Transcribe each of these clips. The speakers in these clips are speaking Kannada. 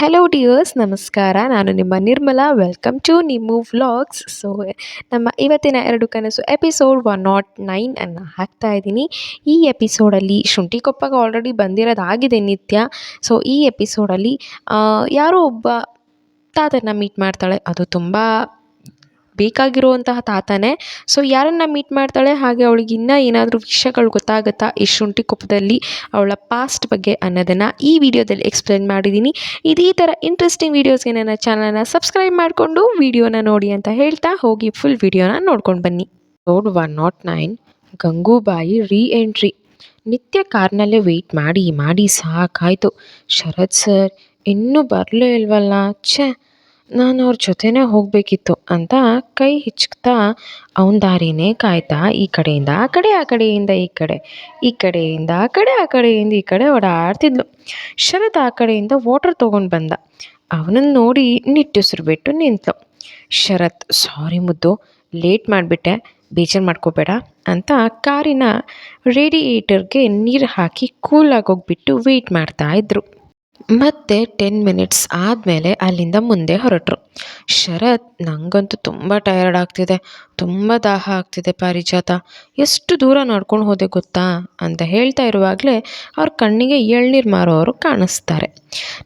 ಹಲೋ ಡಿಯರ್ಸ್ ನಮಸ್ಕಾರ. ನಾನು ನಿಮ್ಮ ನಿರ್ಮಲಾ. ವೆಲ್ಕಮ್ ಟು ನಿಮ್ಮು ವ್ಲಾಗ್ಸ್ ಸೊ ನಮ್ಮ ಇವತ್ತಿನ ಎರಡು ಕನಸು ಎಪಿಸೋಡ್ ಒನ್ ನಾಟ್ ನೈನ್ ಅನ್ನು ಹಾಕ್ತಾ ಇದ್ದೀನಿ. ಈ ಎಪಿಸೋಡಲ್ಲಿ ಶುಂಠಿ ಕೊಪ್ಪಗೆ ಆಲ್ರೆಡಿ ಬಂದಿರೋದಾಗಿದೆ ನಿತ್ಯ. ಸೊ ಈ ಎಪಿಸೋಡಲ್ಲಿ ಯಾರೋ ಒಬ್ಬ ತಾತನ ಮೀಟ್ ಮಾಡ್ತಾಳೆ. ಅದು ತುಂಬ ಬೇಕಾಗಿರುವಂತಹ ತಾತನೇ. ಸೊ ಯಾರನ್ನು ಮೀಟ್ ಮಾಡ್ತಾಳೆ? ಹಾಗೆ ಅವಳಿಗೆ ಇನ್ನೂ ಏನಾದರೂ ವಿಷಯಗಳು ಗೊತ್ತಾಗುತ್ತಾ? ಈ ಶುಂಠಿ ಕೊಪ್ಪದಲ್ಲಿ ಅವಳ ಪಾಸ್ಟ್ ಬಗ್ಗೆ ಅನ್ನೋದನ್ನು ಈ ವಿಡಿಯೋದಲ್ಲಿ ಎಕ್ಸ್ಪ್ಲೇನ್ ಮಾಡಿದ್ದೀನಿ. ಇದೇ ಥರ ಇಂಟ್ರೆಸ್ಟಿಂಗ್ ವೀಡಿಯೋಸ್ಗೆ ನನ್ನ ಚಾನಲ್ನ ಸಬ್ಸ್ಕ್ರೈಬ್ ಮಾಡಿಕೊಂಡು ವಿಡಿಯೋನ ನೋಡಿ ಅಂತ ಹೇಳ್ತಾ ಹೋಗಿ ಫುಲ್ ವಿಡಿಯೋನ ನೋಡ್ಕೊಂಡು ಬನ್ನಿ. Road one nought nine Gangubai re entry Nitya ಕಾರ್ನಲ್ಲೇ weight ಮಾಡಿ ಮಾಡಿ ಸಾಕಾಯಿತು. ಶರತ್ ಸರ್ ಇನ್ನೂ ಬರಲೇ ಇಲ್ವಲ್ಲ? ಛೇ ನಾನು ಅವ್ರ ಜೊತೆನೇ ಹೋಗಬೇಕಿತ್ತು ಅಂತ ಕೈ ಹಿಚ್ಕ್ತಾ ಅವನ ದಾರಿನೇ ಕಾಯ್ತಾ ಈ ಕಡೆಯಿಂದ ಆ ಕಡೆ, ಆ ಕಡೆಯಿಂದ ಈ ಕಡೆ, ಈ ಕಡೆಯಿಂದ ಆ ಕಡೆ, ಆ ಕಡೆಯಿಂದ ಈ ಕಡೆ ಓಡಾಡ್ತಿದ್ಲು. ಶರತ್ ಆ ಕಡೆಯಿಂದ ವಾಟರ್ ತೊಗೊಂಡು ಬಂದ. ಅವನನ್ನು ನೋಡಿ ನಿಟ್ಟುಸಿರು ಬಿಟ್ಟು ನಿಂತು ಶರತ್, ಸಾರಿ ಮುದ್ದು, ಲೇಟ್ ಮಾಡಿಬಿಟ್ಟೆ, ಬೇಜಾರು ಮಾಡ್ಕೋಬೇಡ ಅಂತ ಕಾರಿನ ರೇಡಿಯೇಟರ್ಗೆ ನೀರು ಹಾಕಿ ಕೂಲಾಗಿ ಹೋಗ್ಬಿಟ್ಟು ವೆಯ್ಟ್ ಮಾಡ್ತಾ ಇದ್ರು. ಮತ್ತೆ ಟೆನ್ ಮಿನಿಟ್ಸ್ ಆದಮೇಲೆ ಅಲ್ಲಿಂದ ಮುಂದೆ ಹೊರಟರು. ಶರತ್ ನನಗಂತೂ ತುಂಬ ಟಯರ್ಡ್ ಆಗ್ತಿದೆ. ತುಂಬ ದಾಹ ಆಗ್ತಿದೆ ಪಾರಿಜಾತ. ಎಷ್ಟು ದೂರ ನಡ್ಕೊಂಡು ಹೋದೆ ಗೊತ್ತಾ? ಅಂತ ಹೇಳ್ತಾ ಇರುವಾಗಲೇ ಅವ್ರ ಕಣ್ಣಿಗೆ ಎಳ್ನೀರು ಮಾರೋರು ಕಾಣಿಸ್ತಾರೆ.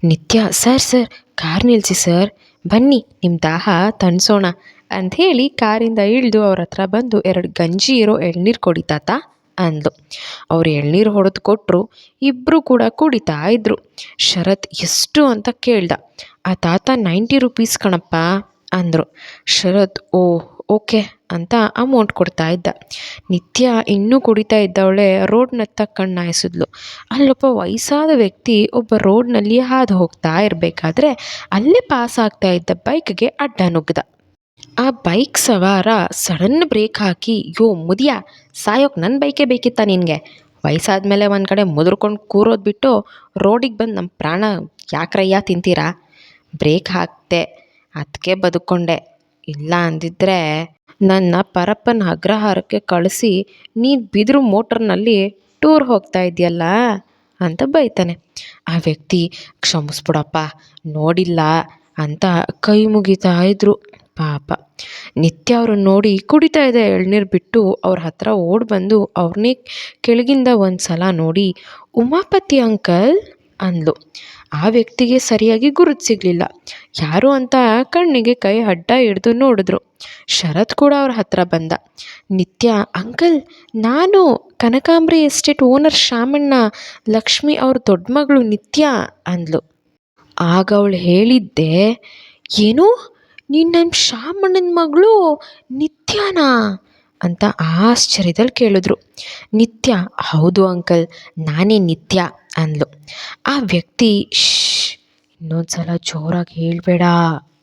ನಿತ್ಯ, ಸರ್ ಸರ್, ಕಾರ್ ನಿಲ್ಲಿಸಿ ಸರ್. ಬನ್ನಿ ನಿಮ್ಮ ದಾಹ ತಣಿಸೋಣ. ಅಂಥೇಳಿ ಕಾರಿಂದ ಇಳಿದು ಅವ್ರ ಹತ್ರ ಬಂದು ಎರಡು ಗಂಜಿ ಇರೋ ಎಳ್ನೀರು ಕೊಡಿ ತಾತ. ಅಂದ್ಲು. ಅವ್ರು ಎಳ್ನೀರು ಹೊಡೆದು ಕೊಟ್ಟರು ಇಬ್ಬರು ಕೂಡ ಕುಡಿತಾ ಇದ್ದರು ಶರತ್ ಎಷ್ಟು ಅಂತ ಕೇಳ್ದ. ಆ ತಾತ ನೈಂಟಿ ರುಪೀಸ್ ಕಣಪ್ಪ ಅಂದರು. ಶರತ್ ಓ ಓಕೆ ಅಂತ ಅಮೌಂಟ್ ಕೊಡ್ತಾ ಇದ್ದ. ನಿತ್ಯ ಇನ್ನೂ ಕುಡಿತಾ ಇದ್ದವಳೆ ರೋಡ್ನತ್ತ ಕಣ್ಣಾಯಿಸಿದ್ಲು. ಅಲ್ಲೊಬ್ಬ ವಯಸ್ಸಾದ ವ್ಯಕ್ತಿ ಒಬ್ಬ ರೋಡ್ನಲ್ಲಿ ಹಾದು ಹೋಗ್ತಾ ಇರಬೇಕಾದ್ರೆ ಅಲ್ಲೇ ಪಾಸ್ ಆಗ್ತಾ ಇದ್ದ ಬೈಕ್ಗೆ ಅಡ್ಡ ನುಗ್ಗದ. ಆ ಬೈಕ್ ಸವಾರ ಸಡನ್ ಬ್ರೇಕ್ ಹಾಕಿ, ಯೋ ಮುದಿಯ, ಸಾಯೋಕೆ ನನ್ನ ಬೈಕೇ ಬೇಕಿತ್ತ ನಿನಗೆ? ವಯಸ್ಸಾದ್ಮೇಲೆ ಒಂದು ಕಡೆ ಮುದ್ರಕೊಂಡು ಕೂರೋದು ಬಿಟ್ಟು ರೋಡಿಗೆ ಬಂದು ನಮ್ಮ ಪ್ರಾಣ ಯಾಕ್ರಯ್ಯ ತಿಂತೀರಾ? ಬ್ರೇಕ್ ಹಾಕ್ತೆ ಅದಕ್ಕೆ ಬದುಕೊಂಡೆ ಇಲ್ಲ ಅಂದಿದ್ರೆ ನನ್ನ ಪರಪ್ಪನ ಅಗ್ರಹಾರಕ್ಕೆ ಕಳಿಸಿ ನೀನು ಬಿದಿರು ಮೋಟರ್ನಲ್ಲಿ ಟೂರ್ ಹೋಗ್ತಾ ಇದೆಯಲ್ಲ ಅಂತ ಬೈತಾನೆ. ಆ ವ್ಯಕ್ತಿ, ಕ್ಷಮಿಸ್ಬಿಡಪ್ಪ, ನೋಡಿಲ್ಲ ಅಂತ ಕೈ ಮುಗಿತಾ ಇದ್ರು. ಪಾಪ. ನಿತ್ಯ ಅವ್ರನ್ನ ನೋಡಿ ಕುಡಿತಾ ಇದೆ ಎಳ್ನೀರು ಬಿಟ್ಟು ಅವ್ರ ಹತ್ರ ಓಡಿ ಬಂದು ಅವ್ರನ್ನೇ ಕೆಳಗಿಂದ ಒಂದು ಸಲ ನೋಡಿ, ಉಮಾಪತಿ ಅಂಕಲ್ ಅಂದ್ಲು. ಆ ವ್ಯಕ್ತಿಗೆ ಸರಿಯಾಗಿ ಗುರುತು ಸಿಗಲಿಲ್ಲ. ಯಾರು ಅಂತ ಕಣ್ಣಿಗೆ ಕೈ ಅಡ್ಡ ಹಿಡ್ದು ನೋಡಿದ್ರು. ಶರತ್ ಕೂಡ ಅವ್ರ ಹತ್ರ ಬಂದ. ನಿತ್ಯ, ಅಂಕಲ್, ನಾನು ಕನಕಾಂಬ್ರಿ ಎಸ್ಟೇಟ್ ಓನರ್ ಶಾಮಣ್ಣ ಲಕ್ಷ್ಮಿ ಅವ್ರ ದೊಡ್ಡ ಮಗಳು ನಿತ್ಯ ಅಂದ್ಲು. ಆಗ ಅವಳು ಹೇಳಿದ್ದೆ, ಏನು ನೀನು ನಮ್ಮ ಶಾಮಣ್ಣನ ಮಗಳು ನಿತ್ಯಾನ? ಅಂತ ಆಶ್ಚರ್ಯದಲ್ಲಿ ಕೇಳಿದ್ರು. ನಿತ್ಯ, ಹೌದು ಅಂಕಲ್, ನಾನೇ ನಿತ್ಯ ಅಂದಳು ಆ ವ್ಯಕ್ತಿ ಶ್ ಇನ್ನೊಂದು ಸಲ ಜೋರಾಗಿ ಹೇಳಬೇಡ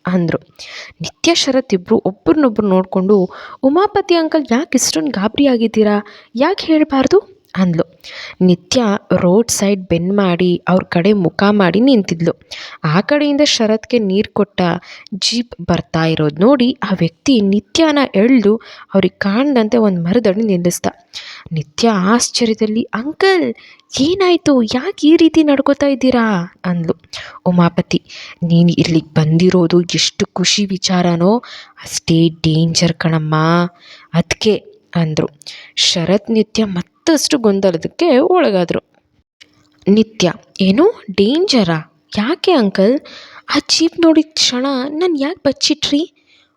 ಅಂದರು. ನಿತ್ಯ ಶರತ್ ಇಬ್ಬರು ಒಬ್ರನ್ನೊಬ್ರು ನೋಡಿಕೊಂಡು, ಉಮಾಪತಿ ಅಂಕಲ್ ಯಾಕೆ ಇಷ್ಟೊಂದು ಗಾಬರಿ ಆಗಿದ್ದೀರಾ ಯಾಕೆ ಹೇಳಬಾರ್ದು? ಅಂದ್ಲು. ನಿತ್ಯ ರೋಡ್ ಸೈಡ್ ಬೆನ್ ಮಾಡಿ ಅವ್ರ ಕಡೆ ಮುಖ ಮಾಡಿ ನಿಂತಿದ್ಲು. ಆ ಕಡೆಯಿಂದ ಶರತ್ಗೆ ನೀರು ಕೊಟ್ಟ ಜೀಪ್ ಬರ್ತಾ ಇರೋದು ನೋಡಿ ಆ ವ್ಯಕ್ತಿ ನಿತ್ಯನ ಎಳೆದು ಅವ್ರಿಗೆ ಕಾಣದಂತೆ ಒಂದು ಮರದಡಿ ನಿಲ್ಲಿಸ್ದ. ನಿತ್ಯ ಆಶ್ಚರ್ಯದಲ್ಲಿ, ಅಂಕಲ್, ಏನಾಯಿತು? ಯಾಕೆ ಈ ರೀತಿ ನಡ್ಕೋತಾ ಇದ್ದೀರಾ? ಅಂದ್ಲು. ಉಮಾಪತಿ, ನೀನು ಇಲ್ಲಿಗೆ ಬಂದಿರೋದು ಎಷ್ಟು ಖುಷಿ ವಿಚಾರನೋ, ಅಷ್ಟೇ ಡೇಂಜರ್ ಕಣಮ್ಮ ಅದಕ್ಕೆ ಅಂದರು. ಶರತ್ ನಿತ್ಯ ಮತ್ತಷ್ಟು ಗೊಂದಲದಕ್ಕೆ ಒಳಗಾದರು. ನಿತ್ಯ, ಏನು? ಡೇಂಜರಾ? ಯಾಕೆ ಅಂಕಲ್? ಆ ಜೀಪ್ ನೋಡಿದ ಕ್ಷಣ ನಾನು ಯಾಕೆ ಬಚ್ಚಿಟ್ರಿ?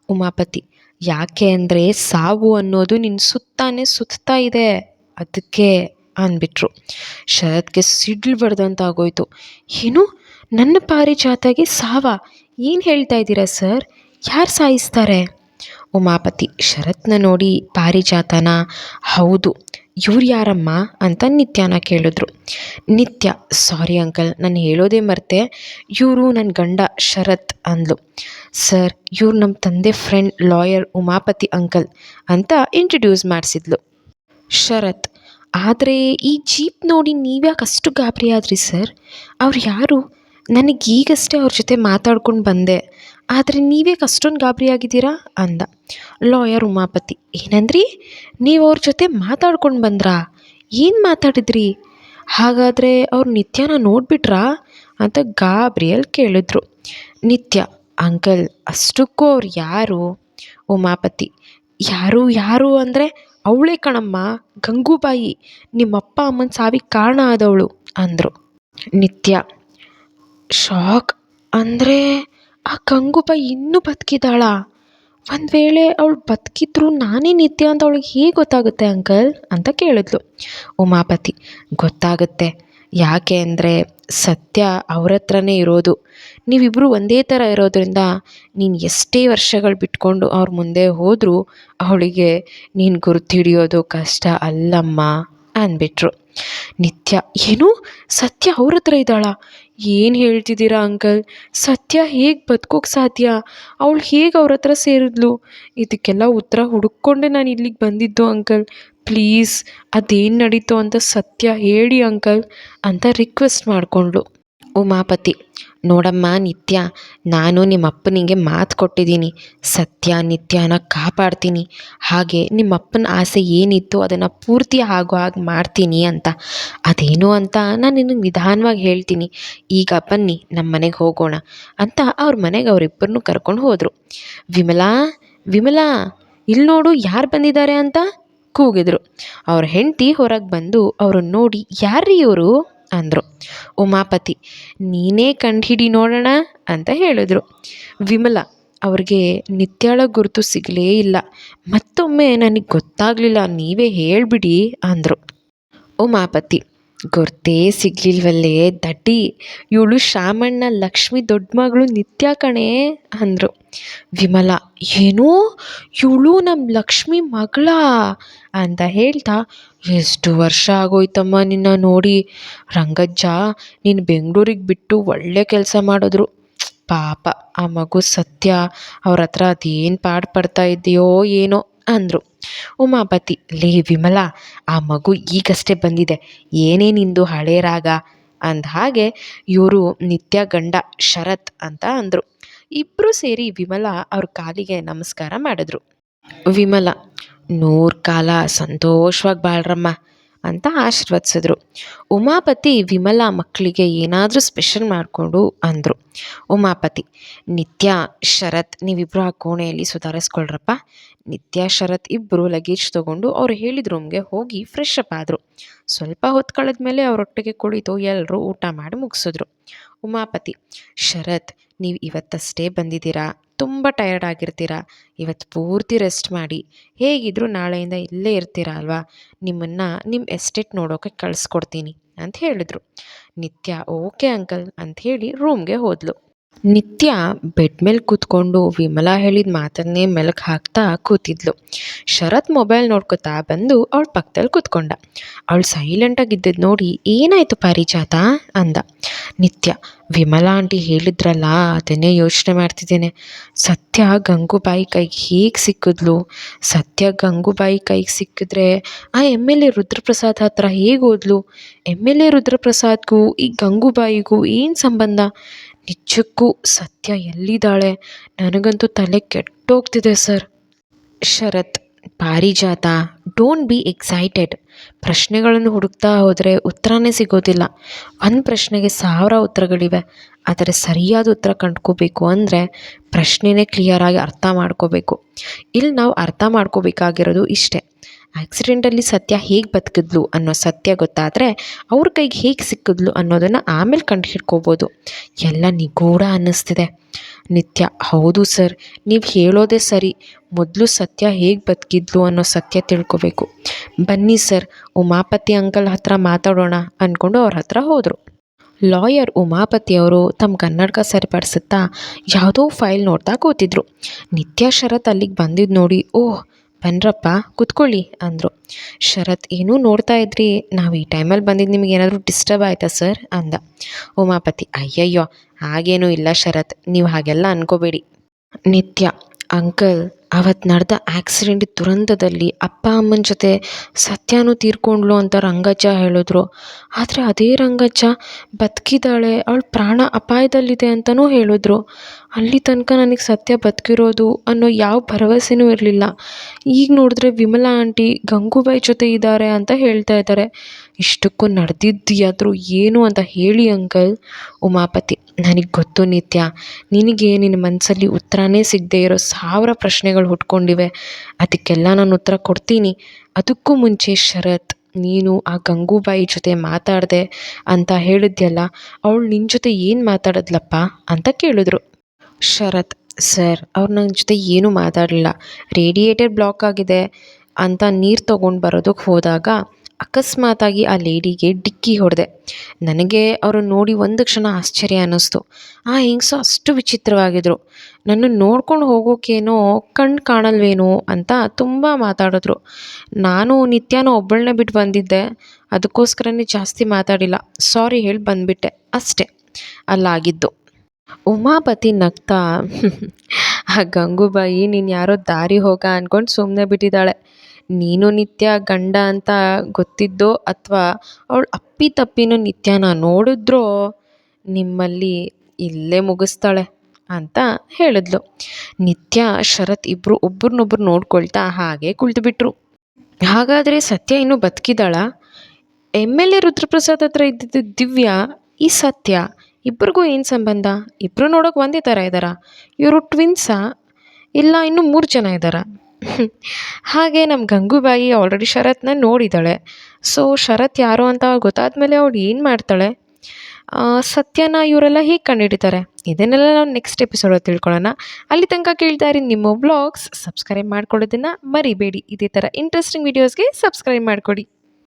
ಉಮಾಪತಿ, ಯಾಕೆ ಅಂದರೆ ಸಾವು ಅನ್ನೋದು ನಿನ್ನ ಸುತ್ತಾನೆ ಸುತ್ತಾ ಇದೆ. ಅದಕ್ಕೆ ಅಂದ್ಬಿಟ್ರು ಶರತ್ಗೆ ಸಿಡ್ಲು ಬಡ್ದಂತಾಗೋಯ್ತು. ಏನು? ನನ್ನ ಪಾರಿಜಾತಗೆ ಸಾವ? ಏನು ಹೇಳ್ತಾ ಇದ್ದೀರಾ ಸರ್? ಯಾರು ಸಾಯಿಸ್ತಾರೆ? ಉಮಾಪತಿ, ಶರತ್ನ ನೋಡಿ ಪಾರಿಜಾತನ? ಹೌದು. ಇವ್ರು ಯಾರಮ್ಮ ಅಂತ ನಿತ್ಯನ ಕೇಳಿದ್ರು. ನಿತ್ಯ, ಸಾರಿ ಅಂಕಲ್, ನಾನು ಹೇಳೋದೇ ಮರ್ತೆ. ಇವರು ನನ್ನ ಗಂಡ ಶರತ್ ಅಂದ್ಲು. ಸರ್, ಇವ್ರು ನಮ್ಮ ತಂದೆ ಫ್ರೆಂಡ್ ಲಾಯರ್ ಉಮಾಪತಿ ಅಂಕಲ್ ಅಂತ ಇಂಟ್ರಡ್ಯೂಸ್ ಮಾಡಿಸಿದ್ಲು. ಶರತ್, ಆದರೆ ಈ ಜೀಪ್ ನೋಡಿ ನೀವ್ಯಾಕೆ ಅಷ್ಟು ಗಾಬರಿ ಆದ್ರಿ ಸರ್? ಅವ್ರು ಯಾರು? ನನಗೆ ಈಗಷ್ಟೇ ಅವ್ರ ಜೊತೆ ಮಾತಾಡ್ಕೊಂಡು ಬಂದೆ. ಆದರೆ ನೀವ್ಯಾಕೆ ಅಷ್ಟೊಂದು ಗಾಬರಿ ಆಗಿದ್ದೀರಾ? ಅಂದ. ಲಾಯರ್ ಉಮಾಪತಿ. ಏನಂದ್ರಿ? ನೀವು ಅವ್ರ ಜೊತೆ ಮಾತಾಡ್ಕೊಂಡು ಬಂದ್ರಾ? ಏನು ಮಾತಾಡಿದ್ರಿ? ಹಾಗಾದರೆ ಅವ್ರು ನಿತ್ಯನ ನೋಡಿಬಿಟ್ರಾ? ಅಂತ ಗಾಬ್ರಿಯಲ್ಲಿ ಕೇಳಿದ್ರು. ನಿತ್ಯ, ಅಂಕಲ್, ಅಷ್ಟಕ್ಕೂ ಅವ್ರು ಯಾರು? ಉಮಾಪತಿ. ಯಾರು ಯಾರು ಅಂದರೆ ಅವಳೇ ಕಣಮ್ಮ, ಗಂಗೂಬಾಯಿ. ನಿಮ್ಮಪ್ಪ ಅಮ್ಮನ ಸಾವಿಗೆ ಕಾರಣ ಆದವಳು, ಅಂದರು. ನಿತ್ಯ ಶಾಕ್? ಅಂದರೆ ಆ ಗಂಗೂಬಾಯಿ ಇನ್ನೂ ಬದುಕಿದಾಳ. ಒಂದು ವೇಳೆ ಅವಳು ಬದುಕಿದ್ರು ನಾನೇ ನಿತ್ಯ ಅಂತ ಅವಳಿಗೆ ಹೇಗೆ ಗೊತ್ತಾಗುತ್ತೆ ಅಂಕಲ್ ಅಂತ ಕೇಳಿದ್ಲು. ಉಮಾಪತಿ, ಗೊತ್ತಾಗುತ್ತೆ. ಯಾಕೆ ಅಂದರೆ ಸತ್ಯ ಅವ್ರ ಹತ್ರನೇ ಇರೋದು. ನೀವಿಬ್ಬರು ಒಂದೇ ಥರ ಇರೋದ್ರಿಂದ ನೀನು ಎಷ್ಟೇ ವರ್ಷಗಳು ಬಿಟ್ಕೊಂಡು ಅವ್ರ ಮುಂದೆ ಹೋದರೂ ಅವಳಿಗೆ ನೀನು ಗುರ್ತು ಹಿಡಿಯೋದು ಕಷ್ಟ ಅಲ್ಲಮ್ಮ ಅಂದ್ಬಿಟ್ರು. ನಿತ್ಯ, ಏನು? ಸತ್ಯ ಅವ್ರ ಹತ್ರ ಇದ್ದಾಳಾ? ಏನು ಹೇಳ್ತಿದ್ದೀರಾ, ಅಂಕಲ್? ಸತ್ಯ ಹೇಗೆ ಬದುಕೋಕೆ ಸಾಧ್ಯ? ಅವಳು ಹೇಗೆ ಅವ್ರ ಹತ್ರ ಸೇರಿದ್ಲು? ಇದಕ್ಕೆಲ್ಲ ಉತ್ತರ ಹುಡುಕೊಂಡೆ ನಾನು ಇಲ್ಲಿಗೆ ಬಂದಿದ್ದು, ಅಂಕಲ್. ಪ್ಲೀಸ್, ಅದೇನು ನಡೀತು ಅಂತ ಸತ್ಯ ಹೇಳಿ, ಅಂಕಲ್ ಅಂತ ರಿಕ್ವೆಸ್ಟ್ ಮಾಡಿಕೊಂಡ್ಳು. ಉಮಾಪತಿ ನೋಡಮ್ಮ ನಿತ್ಯ, ನಾನು ನಿಮ್ಮ ಅಪ್ಪನಿಗೆ ಮಾತು ಕೊಟ್ಟಿದ್ದೀನಿ. ಸತ್ಯ ನಿತ್ಯನ ಕಾಪಾಡ್ತೀನಿ. ಹಾಗೆ ನಿಮ್ಮಪ್ಪನ ಆಸೆ ಏನಿತ್ತು ಅದನ್ನು ಪೂರ್ತಿ ಆಗೋ ಹಾಗೆ ಮಾಡ್ತೀನಿ ಅಂತ. ಅದೇನು ಅಂತ ನಾನು ನಿನಗೆ ನಿಧಾನವಾಗಿ ಹೇಳ್ತೀನಿ. ಈಗ ಬನ್ನಿ ನಮ್ಮ ಮನೆಗೆ ಹೋಗೋಣ ಅಂತ ಅವ್ರ ಮನೆಗೆ ಅವರಿಬ್ಬರನ್ನೂ ಕರ್ಕೊಂಡು ಹೋದರು. ವಿಮಲಾ ವಿಮಲಾ ಇಲ್ಲಿ ನೋಡು ಯಾರು ಬಂದಿದ್ದಾರೆ ಅಂತ ಕೂಗಿದ್ರು. ಅವ್ರ ಹೆಂಡತಿ ಹೊರಗೆ ಬಂದು ಅವ್ರನ್ನ ನೋಡಿ, ಯಾರ್ರೀ ಇವರು? ಅಂದರು. ಉಮಾಪತಿ, ನೀನೇ ಕಂಡುಹಿಡಿ ನೋಡೋಣ ಅಂತ ಹೇಳಿದ್ರು. ವಿಮಲ, ಅವ್ರಿಗೆ ನಿತ್ಯಾಳ ಗುರುತು ಸಿಗಲೇ ಇಲ್ಲ. ಮತ್ತೊಮ್ಮೆ ನನಗೆ ಗೊತ್ತಾಗಲಿಲ್ಲ, ನೀವೇ ಹೇಳಿಬಿಡಿ ಅಂದರು. ಉಮಾಪತಿ ಗುರ್ತೇ ಸಿಗ್ಲಿಲ್ವಲ್ಲೇ? ದಡ್ಡಿ. ಇವಳು ಶಾಮಣ್ಣ ಲಕ್ಷ್ಮಿ ದೊಡ್ಡ ಮಗಳು ನಿತ್ಯ ಕಣೆ ಅಂದರು. ವಿಮಲ, ಏನು? ಇವಳು ನಮ್ಮ ಲಕ್ಷ್ಮಿ ಮಗಳಾ? ಅಂತ ಹೇಳ್ತಾ, ಎಷ್ಟು ವರ್ಷ ಆಗೋಯ್ತಮ್ಮ ನಿನ್ನ ನೋಡಿ. ರಂಗಜ್ಜ, ನೀನು ಬೆಂಗಳೂರಿಗೆ ಬಿಟ್ಟು ಒಳ್ಳೆ ಕೆಲಸ ಮಾಡಿದ್ರು. ಪಾಪ, ಆ ಮಗು ಸತ್ಯ, ಅವ್ರ ಹತ್ರ ಅದೇನು ಪಾಡು ಪಡ್ತಾ ಇದೆಯೋ ಏನೋ. ಅಂದರು. ಉಮಾಪತಿ, ಲೇ ವಿಮಲ, ಆ ಮಗು ಈಗಷ್ಟೇ ಬಂದಿದೆ. ಏನೇ ನಿಂದು ಹಳೇ ರಾಗ ಅಂದ ಹಾಗೆ ಇವರು ನಿತ್ಯ ಗಂಡ ಶರತ್ ಅಂತ ಅಂದರು. ಇಬ್ಬರು ಸೇರಿ ವಿಮಲ ಅವ್ರ ಕಾಲಿಗೆ ನಮಸ್ಕಾರ ಮಾಡಿದ್ರು. ವಿಮಲ, ನೂರು ಕಾಲ ಸಂತೋಷವಾಗಿ ಬಾಳ್ರಮ್ಮ. ಅಂತ ಆಶೀರ್ವದಿಸಿದ್ರು. ಉಮಾಪತಿ ವಿಮಲಾ ಮಕ್ಕಳಿಗೆ ಏನಾದರೂ ಸ್ಪೆಷಲ್ ಮಾಡಿಕೊಂಡು ಅಂದರು. ಉಮಾಪತಿ, ನಿತ್ಯ, ಶರತ್ ನೀವಿಬ್ಬರು ಆ ಕೋಣೆಯಲ್ಲಿ ಸುಧಾರಿಸ್ಕೊಳ್ರಪ್ಪ. ನಿತ್ಯ, ಶರತ್ ಇಬ್ಬರು ಲಗೇಜ್ ತೊಗೊಂಡು ಅವ್ರು ಹೇಳಿದ ರೂಮ್ಗೆ ಹೋಗಿ ಫ್ರೆಶ್ ಅಪ್ ಆದರು. ಸ್ವಲ್ಪ ಹೊತ್ತು ಕಳೆದ್ಮೇಲೆ ಅವರೊಟ್ಟಿಗೆ ಕುಳಿತು ಎಲ್ಲರೂ ಊಟ ಮಾಡಿ ಮುಗಿಸಿದ್ರು. ಉಮಾಪತಿ, ಶರತ್, ನೀವು ಇವತ್ತಷ್ಟೇ ಬಂದಿದ್ದೀರಾ? ತುಂಬ ಟಯರ್ಡ್ ಆಗಿರ್ತೀರಾ? ಇವತ್ತು ಪೂರ್ತಿ ರೆಸ್ಟ್ ಮಾಡಿ. ಹೇಗಿದ್ದರೂ ನಾಳೆಯಿಂದ ಇಲ್ಲೇ ಇರ್ತೀರ ಅಲ್ವಾ? ನಿಮ್ಮನ್ನು ನಿಮ್ಮ ಎಸ್ಟೇಟ್ ನೋಡೋಕೆ ಕಳಿಸ್ಕೊಡ್ತೀನಿ, ಅಂತ ಹೇಳಿದರು. ನಿತ್ಯ, ಓಕೆ ಅಂಕಲ್, ಅಂತ ಹೇಳಿ ರೂಮ್ಗೆ ಹೋದ್ಲು. ನಿತ್ಯ ಬೆಡ್ ಮೇಲೆ ಕೂತ್ಕೊಂಡು ವಿಮಲಾ ಹೇಳಿದ ಮಾತನ್ನೇ ಮೆಲುಕು ಹಾಕ್ತಾ ಕೂತಿದ್ಲು. ಶರತ್ ಮೊಬೈಲ್ ನೋಡ್ಕೊತಾ ಬಂದು ಅವಳ ಪಕ್ಕದಲ್ಲಿ ಕೂತ್ಕೊಂಡ. ಅವಳು ಸೈಲೆಂಟಾಗಿದ್ದದ್ದು ನೋಡಿ ಏನಾಯಿತು ಪಾರಿಜಾತ ಅಂದ. ನಿತ್ಯ, ವಿಮಲಾ ಆಂಟಿ ಹೇಳಿದ್ರಲ್ಲ, ಅದನ್ನೇ ಯೋಚನೆ ಮಾಡ್ತಿದ್ದೇನೆ. ಸತ್ಯ ಗಂಗೂಬಾಯಿ ಕೈಗೆ ಹೇಗೆ ಸಿಕ್ಕಿದ್ಲು? ಸತ್ಯ ಗಂಗೂಬಾಯಿ ಕೈಗೆ ಸಿಕ್ಕಿದ್ರೆ ಆ ಎಂ ಎಲ್ ಎ ರುದ್ರಪ್ರಸಾದ್ ಹತ್ರ ಹೇಗೆ ಹೋದ್ಲು ಎಂ ಎಲ್ ಎ ರುದ್ರಪ್ರಸಾದ್ಗೂ ಈ ಗಂಗೂಬಾಯಿಗೂ ಏನು ಸಂಬಂಧ? ನಿಜಕ್ಕೂ ಸತ್ಯ ಎಲ್ಲಿದ್ದಾಳೆ? ನನಗಂತೂ ತಲೆ ಕೆಟ್ಟೋಗ್ತಿದೆ, ಸರ್. ಶರತ್, ಪಾರಿಜಾತ ಡೋಂಟ್ ಬಿ ಎಕ್ಸೈಟೆಡ್ ಪ್ರಶ್ನೆಗಳನ್ನು ಹುಡುಕ್ತಾ ಹೋದರೆ ಉತ್ತರನೇ ಸಿಗೋದಿಲ್ಲ. ಒಂದು ಪ್ರಶ್ನೆಗೆ ಸಾವಿರ ಉತ್ತರಗಳಿವೆ. ಆದರೆ ಸರಿಯಾದ ಉತ್ತರ ಕಂಡ್ಕೋಬೇಕು ಅಂದರೆ ಪ್ರಶ್ನೆನೇ ಕ್ಲಿಯರಾಗಿ ಅರ್ಥ ಮಾಡ್ಕೋಬೇಕು. ಇಲ್ಲಿ ನಾವು ಅರ್ಥ ಮಾಡ್ಕೋಬೇಕಾಗಿರೋದು ಇಷ್ಟೇ. ಆಕ್ಸಿಡೆಂಟಲ್ಲಿ ಸತ್ಯ ಹೇಗೆ ಬದುಕಿದ್ಲು ಅನ್ನೋ ಸತ್ಯ ಗೊತ್ತಾದರೆ ಅವ್ರ ಕೈಗೆ ಹೇಗೆ ಸಿಕ್ಕಿದ್ಲು ಅನ್ನೋದನ್ನು ಆಮೇಲೆ ಕಂಡು ಹಿಡ್ಕೋಬೋದು ಎಲ್ಲ ನಿಗೂಢ ಅನ್ನಿಸ್ತಿದೆ. ನಿತ್ಯ, ಹೌದು ಸರ್, ನೀವು ಹೇಳೋದೇ ಸರಿ. ಮೊದಲು ಸತ್ಯ ಹೇಗೆ ಬದುಕಿದ್ಲು ಅನ್ನೋ ಸತ್ಯ ತಿಳ್ಕೋಬೇಕು. ಬನ್ನಿ ಸರ್, ಉಮಾಪತಿ ಅಂಕಲ್ ಹತ್ರ ಮಾತಾಡೋಣ ಅಂದ್ಕೊಂಡು ಅವ್ರ ಹತ್ರ ಹೋದರು. ಲಾಯರ್ ಉಮಾಪತಿಯವರು ತಮ್ಮ ಕನ್ನಡಕ ಸರಿಪಡಿಸುತ್ತಾ ಯಾವುದೋ ಫೈಲ್ ನೋಡ್ತಾ ಕೂತಿದ್ರು. ನಿತ್ಯ ಶರತ್ ಅಲ್ಲಿಗೆ ಬಂದಿದ್ದು ನೋಡಿ, ಓಹ್ ಬನ್ರಪ್ಪ ಕುತ್ಕೊಳ್ಳಿ ಅಂದರು. ಶರತ್, ಏನೂ ನೋಡ್ತಾ ಇದ್ರಿ? ನಾವು ಈ ಟೈಮಲ್ಲಿ ಬಂದಿದ್ದು ನಿಮಗೆ ಏನಾದರೂ ಡಿಸ್ಟರ್ಬ್ ಆಯಿತಾ ಸರ್? ಅಂದ. ಉಮಾಪತಿ, ಅಯ್ಯಯ್ಯೋ, ಹಾಗೇನೂ ಇಲ್ಲ ಶರತ್, ನೀವು ಹಾಗೆಲ್ಲ ಅನ್ಕೋಬೇಡಿ. ನಿತ್ಯ ಅಂಕಲ್ ಅವತ್ತು ನಡೆದ ಆಕ್ಸಿಡೆಂಟ್ ದುರಂತದಲ್ಲಿ ಅಪ್ಪ ಅಮ್ಮನ ಜೊತೆ ಸತ್ಯನೂ ತೀರ್ಕೊಂಡ್ಲು ಅಂತ ರಂಗಜ್ಜ ಹೇಳಿದ್ರು. ಆದರೆ ಅದೇ ರಂಗಜ್ಜ ಬದುಕಿದ್ದಾಳೆ ಅವಳ ಪ್ರಾಣ ಅಪಾಯದಲ್ಲಿದೆ ಅಂತಲೂ ಹೇಳಿದ್ರು. ಅಲ್ಲಿ ತನಕ ನನಗೆ ಸತ್ಯ ಬದುಕಿರೋದು ಅನ್ನೋ ಯಾವ ಭರವಸೆನೂ ಇರಲಿಲ್ಲ. ಈಗ ನೋಡಿದ್ರೆ ವಿಮಲಾ ಆಂಟಿ ಗಂಗೂಬಾಯಿ ಜೊತೆ ಇದ್ದಾರೆ ಅಂತ ಹೇಳ್ತಾ ಇದ್ದಾರೆ ಇಷ್ಟಕ್ಕೂ ನಡೆದಿದ್ದಾದ್ರೂ ಏನು ಅಂತ ಹೇಳಿ ಅಂಕಲ್ ಉಮಾಪತಿ, ನನಗೆ ಗೊತ್ತು ನಿತ್ಯ, ನಿನಗೆ ನಿನ್ನ ಮನಸ್ಸಲ್ಲಿ ಉತ್ತರನೇ ಸಿಗದೆ ಇರೋ ಸಾವಿರ ಪ್ರಶ್ನೆಗಳು ಹುಟ್ಕೊಂಡಿವೆ. ಅದಕ್ಕೆಲ್ಲ ನಾನು ಉತ್ತರ ಕೊಡ್ತೀನಿ. ಅದಕ್ಕೂ ಮುಂಚೆ ಶರತ್, ನೀನು ಆ ಗಂಗೂಬಾಯಿ ಜೊತೆ ಮಾತಾಡಿದೆ ಅಂತ ಹೇಳಿದ್ಯಲ್ಲ, ಅವಳು ನಿನ್ನ ಜೊತೆ ಏನು ಮಾತಾಡಿದ್ಲಪ್ಪ? ಅಂತ ಕೇಳಿದ್ರು. ಶರತ್, ಸರ್, ಅವ್ರು ನನ್ನ ಜೊತೆ ಏನೂ ಮಾತಾಡಲಿಲ್ಲ. ರೇಡಿಯೇಟರ್ ಬ್ಲಾಕ್ ಆಗಿದೆ ಅಂತ ನೀರು ತೊಗೊಂಡು ಬರೋದಕ್ಕೆ ಹೋದಾಗ ಅಕಸ್ಮಾತಾಗಿ ಆ ಲೇಡಿಗೆ ಡಿಕ್ಕಿ ಹೊಡೆದೆ. ನನಗೆ ಅವ್ರನ್ನ ನೋಡಿ ಒಂದು ಕ್ಷಣ ಆಶ್ಚರ್ಯ ಅನ್ನಿಸ್ತು. ಆ ಹೆಂಗಸು ಅಷ್ಟು ವಿಚಿತ್ರವಾಗಿದ್ರು. ನನ್ನ ನೋಡ್ಕೊಂಡು ಹೋಗೋಕೇನೋ ಕಣ್ಣು ಕಾಣಲ್ವೇನೋ ಅಂತ ತುಂಬ ಮಾತಾಡಿದ್ರು. ನಾನು ನಿತ್ಯನೂ ಒಬ್ಬಳನ್ನೇ ಬಿಟ್ಟು ಬಂದಿದ್ದೆ. ಅದಕ್ಕೋಸ್ಕರನೇ ಜಾಸ್ತಿ ಮಾತಾಡಿಲ್ಲ. ಸಾರಿ ಹೇಳಿ ಬಂದುಬಿಟ್ಟೆ. ಅಷ್ಟೇ. ಅಲ್ಲಾಗಿದ್ದು. ಉಮಾಪತಿ ನಗ್ತಾ ಆ ಗಂಗೂಬಾಯಿ, ನೀನು ಯಾರೋ ದಾರಿ ಹೋಗ ಅಂದ್ಕೊಂಡು ಸುಮ್ಮನೆ ಬಿಟ್ಟಿದ್ದಾಳೆ. ನೀನು ನಿತ್ಯ ಗಂಡ ಅಂತ ಗೊತ್ತಿದ್ದೋ ಅಥವಾ ಅವಳು ಅಪ್ಪಿ ತಪ್ಪಿನೂ ನಿತ್ಯನ ನೋಡಿದ್ರೋ ನಿಮ್ಮಲ್ಲಿ ಇಲ್ಲೇ ಮುಗಿಸ್ತಾಳೆ ಅಂತ ಹೇಳಿದ್ಲು. ನಿತ್ಯ ಶರತ್ ಇಬ್ಬರು ಒಬ್ರನ್ನೊಬ್ರು ನೋಡ್ಕೊಳ್ತಾ ಹಾಗೆ ಕುಳಿತುಬಿಟ್ರು ಹಾಗಾದರೆ ಸತ್ಯ ಇನ್ನೂ ಬದುಕಿದಾಳ? ಎಂ ಎಲ್ ಎ ರುದ್ರಪ್ರಸಾದ್ ಹತ್ರ ಇದ್ದಿದ್ದು ದಿವ್ಯಾ, ಈ ಸತ್ಯ ಇಬ್ಬರಿಗೂ ಏನು ಸಂಬಂಧ? ಇಬ್ಬರು ನೋಡೋಕೆ ಒಂದೇ ಥರ ಇದ್ದಾರಾ ಇವರು ಟ್ವಿನ್ಸಾ ಇಲ್ಲ, ಇನ್ನೂ ಮೂರು ಜನ ಇದ್ದಾರಾ ಹಾಗೆ ನಮ್ಮ ಗಂಗೂಬಾಯಿ ಆಲ್ರೆಡಿ ಶರತ್ನ ನೋಡಿದ್ದಾಳೆ ಸೊ ಶರತ್ ಯಾರು ಅಂತ ಗೊತ್ತಾದ ಮೇಲೆ ಅವಳು ಏನು ಮಾಡ್ತಾಳೆ? ಸತ್ಯನ ಇವರೆಲ್ಲ ಹೇಗೆ ಕಂಡುಹಿಡಿತಾರೆ? ಇದನ್ನೆಲ್ಲ ನಾವು ನೆಕ್ಸ್ಟ್ ಎಪಿಸೋಡಲ್ಲಿ ತಿಳ್ಕೊಳ್ಳೋಣ. ಅಲ್ಲಿ ತನಕ ಕೇಳ್ತಾ ಇರಿ ನಿಮ್ಮ ಬ್ಲಾಗ್ಸ್ ಸಬ್ಸ್ಕ್ರೈಬ್ ಮಾಡ್ಕೊಳ್ಳೋದನ್ನು ಮರಿಬೇಡಿ. ಇದೇ ಥರ ಇಂಟ್ರೆಸ್ಟಿಂಗ್ ವೀಡಿಯೋಸ್ಗೆ ಸಬ್ಸ್ಕ್ರೈಬ್ ಮಾಡ್ಕೊಡಿ.